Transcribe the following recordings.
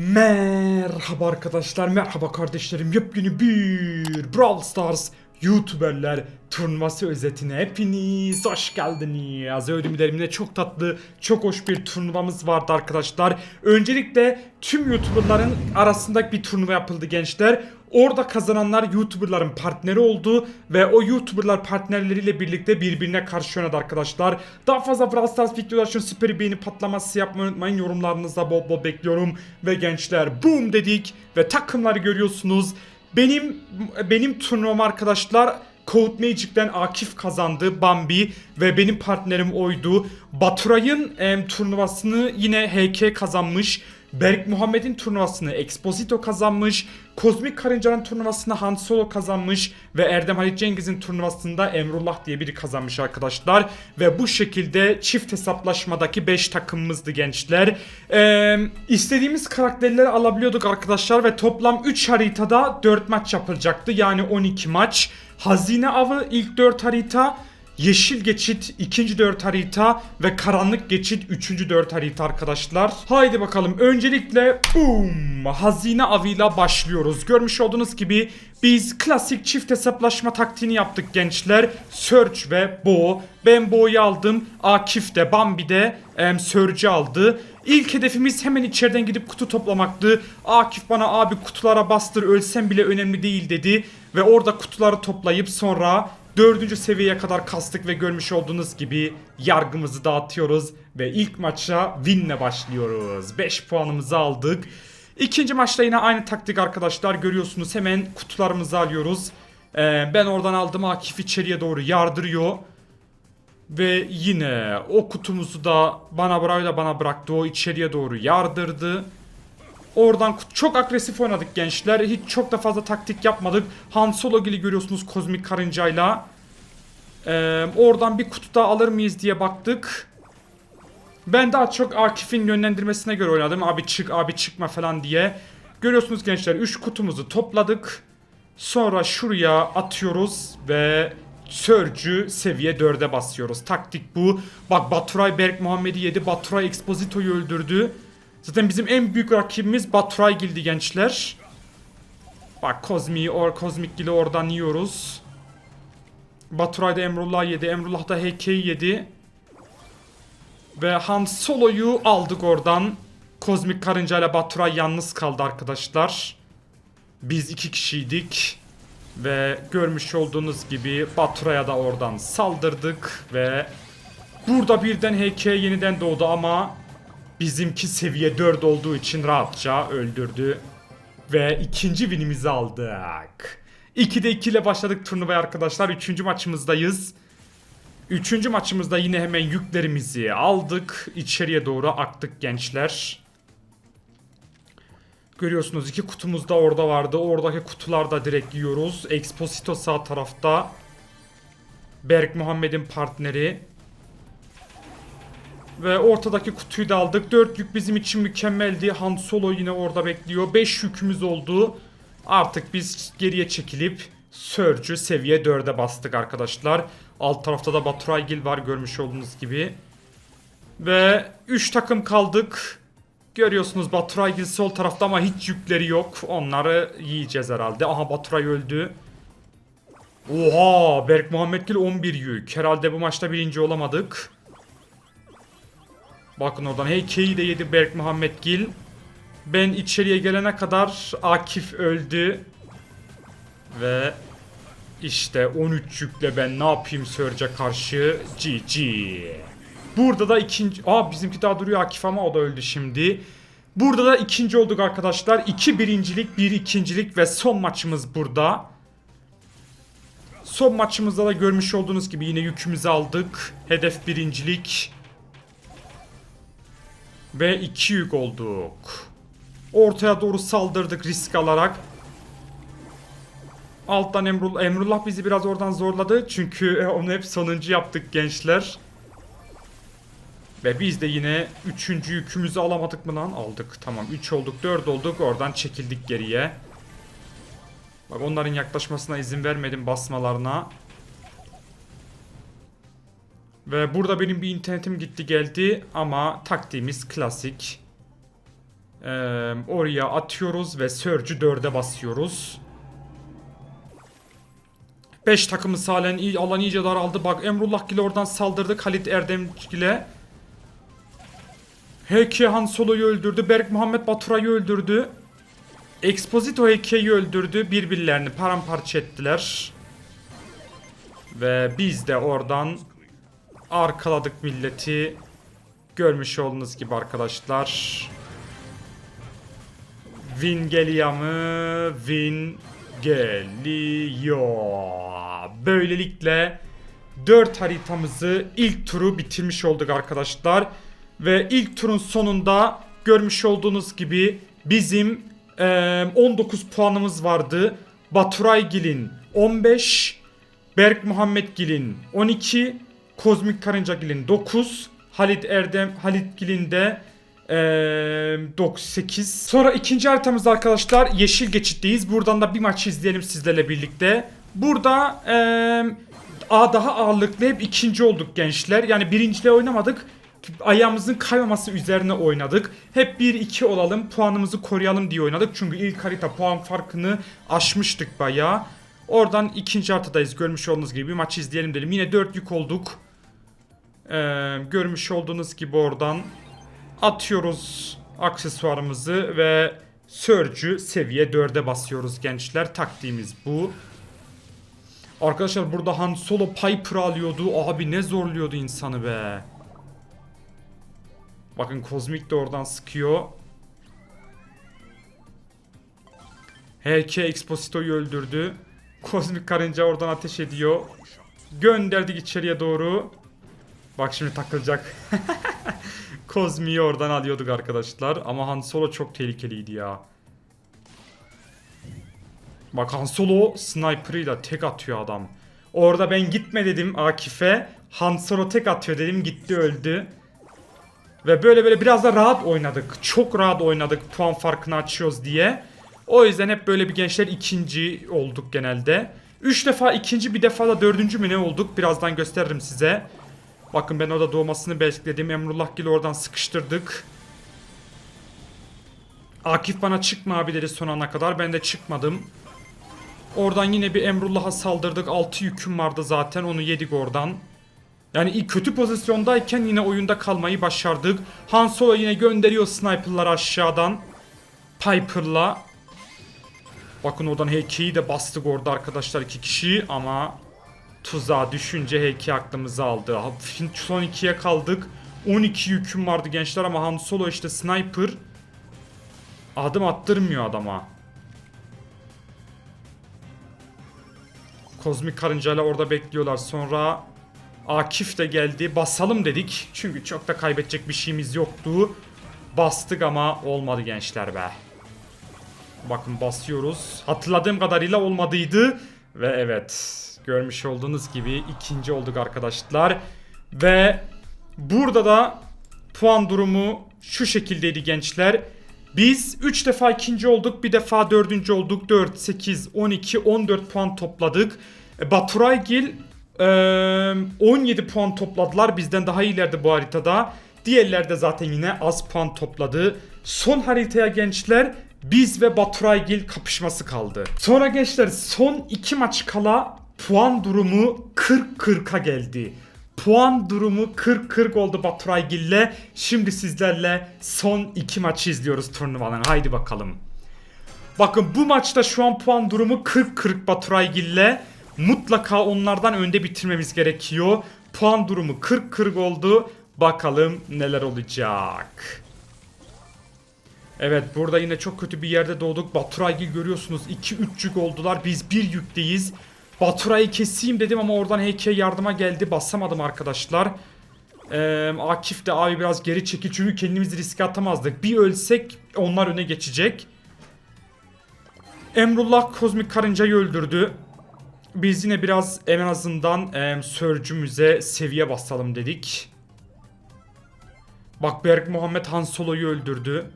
Merhaba arkadaşlar, merhaba kardeşlerim. Yepyeni bir Brawl Stars YouTuberler turnuvası özetine hepiniz hoş geldiniz. Ödümlerimde çok tatlı, çok hoş bir turnuvamız vardı arkadaşlar. Öncelikle tüm YouTuberların arasında bir turnuva yapıldı gençler. Orada kazananlar YouTuber'ların partneri oldu ve o YouTuber'lar partnerleriyle birlikte birbirine karşı oynadı arkadaşlar. Daha fazla Brawl Stars videolar için süper beğeni patlaması yapmayı unutmayın. Yorumlarınızda bol bol bekliyorum. Ve gençler boom dedik ve takımları görüyorsunuz. Benim benim turnuvam arkadaşlar Code Magic'ten Akif kazandı Bambi ve benim partnerim oydu. Baturay'ın em, turnuvasını yine HK kazanmış. Berk Muhammed'in turnuvasını Exposito kazanmış. Kozmik Karınca'nın turnuvasını Han Solo kazanmış. Ve Erdem Halit Cengiz'in turnuvasında Emrullah diye biri kazanmış arkadaşlar. Ve bu şekilde çift hesaplaşmadaki 5 takımımızdı gençler. Ee, istediğimiz karakterleri alabiliyorduk arkadaşlar. Ve toplam 3 haritada 4 maç yapılacaktı. Yani 12 maç. Hazine avı ilk 4 harita. Yeşil geçit ikinci dört harita ve karanlık geçit üçüncü dört harita arkadaşlar. Haydi bakalım öncelikle boom hazine avıyla başlıyoruz. Görmüş olduğunuz gibi biz klasik çift hesaplaşma taktiğini yaptık gençler. Search ve Bo. Ben Bo'yu aldım. Akif de Bambi de em, Surge'ü aldı. İlk hedefimiz hemen içeriden gidip kutu toplamaktı. Akif bana abi kutulara bastır ölsem bile önemli değil dedi. Ve orada kutuları toplayıp sonra Dördüncü seviyeye kadar kastık ve görmüş olduğunuz gibi yargımızı dağıtıyoruz. Ve ilk maça winle başlıyoruz. 5 puanımızı aldık. İkinci maçta yine aynı taktik arkadaşlar. Görüyorsunuz hemen kutularımızı alıyoruz. Ee, ben oradan aldım Akif içeriye doğru yardırıyor. Ve yine o kutumuzu da bana burayı da bana bıraktı. O içeriye doğru yardırdı. Oradan çok agresif oynadık gençler. Hiç çok da fazla taktik yapmadık. Han Solo gibi görüyorsunuz kozmik karıncayla. Ee, oradan bir kutu daha alır mıyız diye baktık. Ben daha çok Akif'in yönlendirmesine göre oynadım. Abi çık, abi çıkma falan diye. Görüyorsunuz gençler 3 kutumuzu topladık. Sonra şuraya atıyoruz ve Surge'ü seviye 4'e basıyoruz. Taktik bu. Bak Baturay Berk Muhammed'i yedi. Baturay Exposito'yu öldürdü. Zaten bizim en büyük rakibimiz Baturay Gildi gençler. Bak Kozmi'yi or Kozmik Gil'i oradan yiyoruz. Baturay da Emrullah yedi. Emrullah da HK'yi yedi. Ve Han Solo'yu aldık oradan. Kozmik Karınca ile Baturay yalnız kaldı arkadaşlar. Biz iki kişiydik. Ve görmüş olduğunuz gibi Baturay'a da oradan saldırdık ve burada birden HK yeniden doğdu ama bizimki seviye 4 olduğu için rahatça öldürdü. Ve ikinci winimizi aldık. 2'de 2 ile başladık turnuvaya arkadaşlar. Üçüncü maçımızdayız. Üçüncü maçımızda yine hemen yüklerimizi aldık. İçeriye doğru aktık gençler. Görüyorsunuz iki kutumuz da orada vardı. Oradaki kutular da direkt yiyoruz. Exposito sağ tarafta. Berk Muhammed'in partneri. Ve ortadaki kutuyu da aldık. 4 yük bizim için mükemmeldi. Han Solo yine orada bekliyor. 5 yükümüz oldu. Artık biz geriye çekilip Surge'ü seviye 4'e bastık arkadaşlar. Alt tarafta da Baturaygil var görmüş olduğunuz gibi. Ve 3 takım kaldık. Görüyorsunuz Baturaygil sol tarafta ama hiç yükleri yok. Onları yiyeceğiz herhalde. Aha Baturay öldü. Oha Berk Muhammedgil 11 yük. Herhalde bu maçta birinci olamadık. Bakın oradan heykeyi de yedi Berk Muhammedgil. Ben içeriye gelene kadar Akif öldü. Ve işte 13 yükle ben ne yapayım Surge'e karşı GG. Burada da ikinci... Aa bizimki daha duruyor Akif ama o da öldü şimdi. Burada da ikinci olduk arkadaşlar. 2 birincilik, 1 ikincilik ve son maçımız burada. Son maçımızda da görmüş olduğunuz gibi yine yükümüzü aldık. Hedef birincilik. Ve iki yük olduk. Ortaya doğru saldırdık risk alarak. Alttan Emrullah, Emrullah bizi biraz oradan zorladı. Çünkü e, onu hep sonuncu yaptık gençler. Ve biz de yine üçüncü yükümüzü alamadık mı lan? Aldık. Tamam 3 olduk 4 olduk. Oradan çekildik geriye. Bak onların yaklaşmasına izin vermedim basmalarına. Ve burada benim bir internetim gitti geldi ama taktiğimiz klasik. Ee, oraya atıyoruz ve Surge'ü 4'e basıyoruz. 5 takımı halen alan iyice daraldı. Bak Emrullah Gil'e oradan saldırdık. Halit Erdem Gil'e. Heike Han Solo'yu öldürdü. Berk Muhammed Baturay'ı öldürdü. Exposito Heike'yi öldürdü. Birbirlerini paramparça ettiler. Ve biz de oradan arkaladık milleti. Görmüş olduğunuz gibi arkadaşlar. Win geliyor mı? Win geliyor. Böylelikle 4 haritamızı ilk turu bitirmiş olduk arkadaşlar. Ve ilk turun sonunda görmüş olduğunuz gibi bizim eee, 19 puanımız vardı. Baturaygil'in 15, Berk Muhammedgil'in 12, Kozmik Karıncagil'in 9, Halit Erdem Halitgil'in de eee 98. Sonra ikinci haritamızda arkadaşlar yeşil geçitteyiz. Buradan da bir maç izleyelim sizlerle birlikte. Burada eee, a- daha ağırlıklı hep ikinci olduk gençler. Yani birinciliğe oynamadık. Ayağımızın kaymaması üzerine oynadık. Hep 1-2 olalım, puanımızı koruyalım diye oynadık. Çünkü ilk harita puan farkını aşmıştık bayağı. Oradan ikinci haritadayız. Görmüş olduğunuz gibi bir maç izleyelim dedim. Yine 4 yük olduk. Ee, görmüş olduğunuz gibi oradan atıyoruz aksesuarımızı ve Surge'ü seviye 4'e basıyoruz gençler. Taktiğimiz bu. Arkadaşlar burada Han Solo Piper alıyordu. Abi ne zorluyordu insanı be. Bakın Kozmik de oradan sıkıyor. HK Exposito'yu öldürdü. Kozmik karınca oradan ateş ediyor. Gönderdik içeriye doğru. Bak şimdi takılacak. Kozmi'yi oradan alıyorduk arkadaşlar. Ama Han Solo çok tehlikeliydi ya. Bak Han Solo sniper'ıyla tek atıyor adam. Orada ben gitme dedim Akif'e. Han Solo tek atıyor dedim gitti öldü. Ve böyle böyle biraz da rahat oynadık. Çok rahat oynadık puan farkını açıyoruz diye. O yüzden hep böyle bir gençler ikinci olduk genelde. Üç defa ikinci bir defa da dördüncü mü ne olduk birazdan gösteririm size. Bakın ben orada doğmasını bekledim. Emrullah Gil'i oradan sıkıştırdık. Akif bana çıkma abi dedi son ana kadar. Ben de çıkmadım. Oradan yine bir Emrullah'a saldırdık. 6 yüküm vardı zaten. Onu yedik oradan. Yani ilk kötü pozisyondayken yine oyunda kalmayı başardık. Han Solo yine gönderiyor sniper'ları aşağıdan. Piper'la. Bakın oradan Heiki'yi de bastık orada arkadaşlar iki kişi ama tuzağa düşünce Heiki aklımızı aldı. Son ikiye kaldık. 12 yüküm vardı gençler ama Han Solo işte sniper adım attırmıyor adama. Kozmik karıncayla orada bekliyorlar. Sonra Akif de geldi. Basalım dedik. Çünkü çok da kaybedecek bir şeyimiz yoktu. Bastık ama olmadı gençler be. Bakın basıyoruz. Hatırladığım kadarıyla olmadıydı. Ve evet görmüş olduğunuz gibi ikinci olduk arkadaşlar. Ve burada da puan durumu şu şekildeydi gençler. Biz 3 defa ikinci olduk, bir defa dördüncü olduk. 4, 8, 12, 14 puan topladık. E, Baturaygil e, 17 puan topladılar. Bizden daha iyilerdi bu haritada. Diğerler de zaten yine az puan topladı. Son haritaya gençler biz ve Baturaygil kapışması kaldı. Sonra gençler son iki maç kala puan durumu 40-40'a geldi. Puan durumu 40-40 oldu Baturaygil'le. Şimdi sizlerle son iki maçı izliyoruz turnuvanın. Haydi bakalım. Bakın bu maçta şu an puan durumu 40-40 Baturaygil'le. Mutlaka onlardan önde bitirmemiz gerekiyor. Puan durumu 40-40 oldu. Bakalım neler olacak. Evet burada yine çok kötü bir yerde doğduk. Baturaygil görüyorsunuz 2-3 yük oldular. Biz bir yükteyiz. Baturay'ı keseyim dedim ama oradan Heyke yardıma geldi. Basamadım arkadaşlar. Ee, Akif de abi biraz geri çekil çünkü kendimizi riske atamazdık. Bir ölsek onlar öne geçecek. Emrullah kozmik karıncayı öldürdü. Biz yine biraz en azından e, sörcümüze seviye basalım dedik. Bak Berk Muhammed Han Solo'yu öldürdü.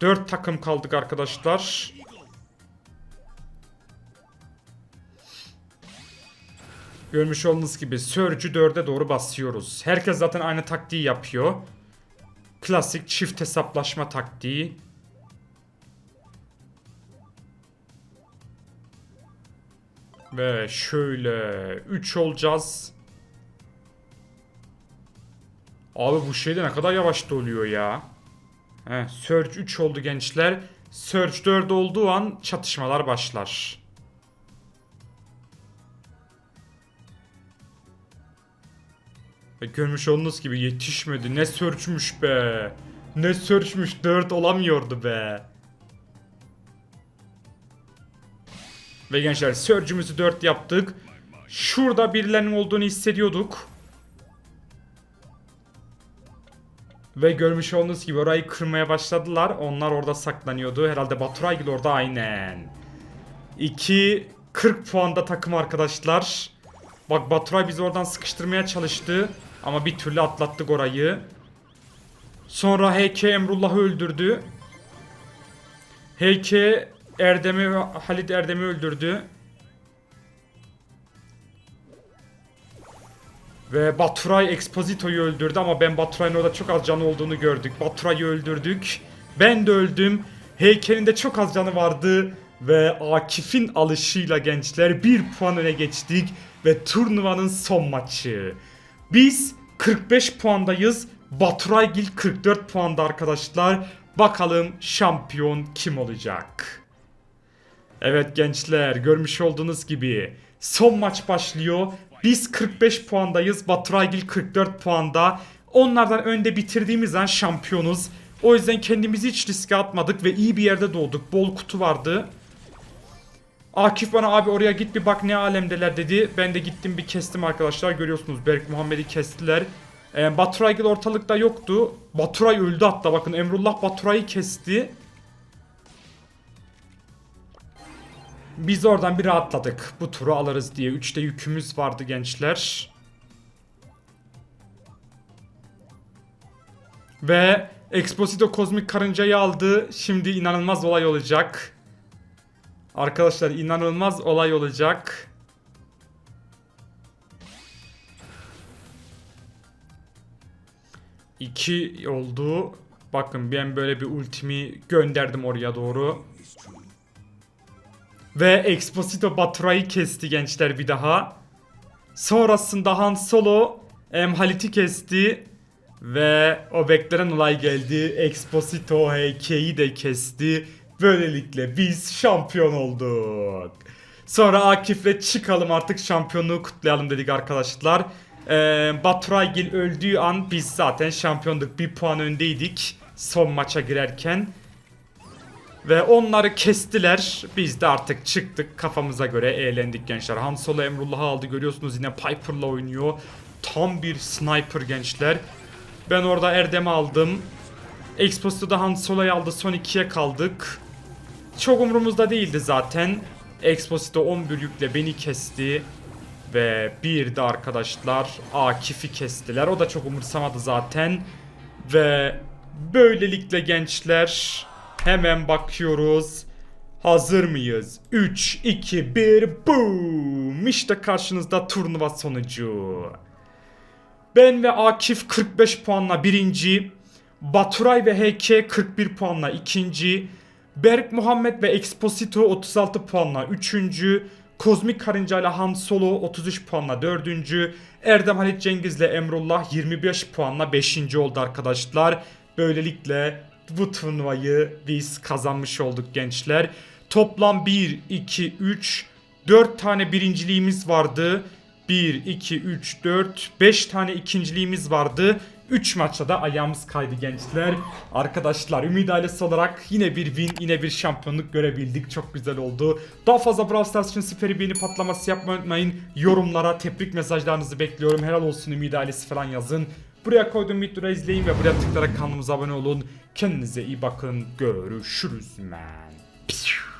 4 takım kaldık arkadaşlar. Görmüş olduğunuz gibi Surge'ü 4'e doğru basıyoruz. Herkes zaten aynı taktiği yapıyor. Klasik çift hesaplaşma taktiği. Ve şöyle 3 olacağız. Abi bu şey de ne kadar yavaş doluyor ya. Heh, Surge 3 oldu gençler. Surge 4 olduğu an çatışmalar başlar. Ve görmüş olduğunuz gibi yetişmedi. Ne Surge'müş be. Ne Surge'müş 4 olamıyordu be. Ve gençler Surge'ümüzü 4 yaptık. Şurada birilerinin olduğunu hissediyorduk. Ve görmüş olduğunuz gibi orayı kırmaya başladılar. Onlar orada saklanıyordu. Herhalde Baturaygil orada aynen. 2 40 puanda takım arkadaşlar. Bak Baturay bizi oradan sıkıştırmaya çalıştı. Ama bir türlü atlattık orayı. Sonra HK Emrullah'ı öldürdü. HK Erdem'i Halit Erdem'i öldürdü. Ve Baturay Exposito'yu öldürdü ama ben Baturay'ın orada çok az canı olduğunu gördük. Baturay'ı öldürdük. Ben de öldüm. Heykelin de çok az canı vardı. Ve Akif'in alışıyla gençler bir puan öne geçtik. Ve turnuvanın son maçı. Biz 45 puandayız. Baturaygil 44 puanda arkadaşlar. Bakalım şampiyon kim olacak? Evet gençler görmüş olduğunuz gibi son maç başlıyor. Biz 45 puandayız. Baturaygil 44 puanda. Onlardan önde bitirdiğimiz an şampiyonuz. O yüzden kendimizi hiç riske atmadık ve iyi bir yerde doğduk. Bol kutu vardı. Akif bana abi oraya git bir bak ne alemdeler dedi. Ben de gittim bir kestim arkadaşlar. Görüyorsunuz Berk Muhammed'i kestiler. Ee, Baturaygil ortalıkta yoktu. Baturay öldü hatta bakın Emrullah Baturay'ı kesti. Biz oradan bir rahatladık. Bu turu alırız diye. 3'te yükümüz vardı gençler. Ve Exposito kozmik karıncayı aldı. Şimdi inanılmaz olay olacak. Arkadaşlar inanılmaz olay olacak. İki oldu. Bakın ben böyle bir ultimi gönderdim oraya doğru. Ve Exposito Baturay'ı kesti gençler bir daha. Sonrasında Han Solo em, Halit'i kesti. Ve o beklenen olay geldi. Exposito HK'yi de kesti. Böylelikle biz şampiyon olduk. Sonra Akif'le çıkalım artık şampiyonluğu kutlayalım dedik arkadaşlar. Ee, Baturaygil öldüğü an biz zaten şampiyonduk. Bir puan öndeydik son maça girerken. Ve onları kestiler. Biz de artık çıktık. Kafamıza göre eğlendik gençler. Han Solo Emrullah'ı aldı. Görüyorsunuz yine Piper'la oynuyor. Tam bir sniper gençler. Ben orada Erdem'i aldım. Exposito'da Han Solo'yu aldı. Son ikiye kaldık. Çok umurumuzda değildi zaten. Exposito 11 yükle beni kesti. Ve bir de arkadaşlar Akif'i kestiler. O da çok umursamadı zaten. Ve böylelikle gençler hemen bakıyoruz. Hazır mıyız? 3, 2, 1, boom! İşte karşınızda turnuva sonucu. Ben ve Akif 45 puanla birinci. Baturay ve HK 41 puanla ikinci. Berk Muhammed ve Exposito 36 puanla üçüncü. Kozmik Karınca ile Han Solo 33 puanla dördüncü. Erdem Halit Cengiz ile Emrullah 25 puanla 5. oldu arkadaşlar. Böylelikle bu turnuvayı biz kazanmış olduk gençler. Toplam 1, 2, 3, 4 tane birinciliğimiz vardı. 1, 2, 3, 4, 5 tane ikinciliğimiz vardı. 3 maçta da ayağımız kaydı gençler. Arkadaşlar Ümit ailesi olarak yine bir win, yine bir şampiyonluk görebildik. Çok güzel oldu. Daha fazla Brawl Stars için süper beğeni patlaması yapmayı unutmayın. Yorumlara tebrik mesajlarınızı bekliyorum. Helal olsun Ümit ailesi falan yazın. Buraya koyduğum videoları izleyin ve buraya tıklayarak kanalımıza abone olun. Kendinize iyi bakın. Görüşürüz man. Pişu.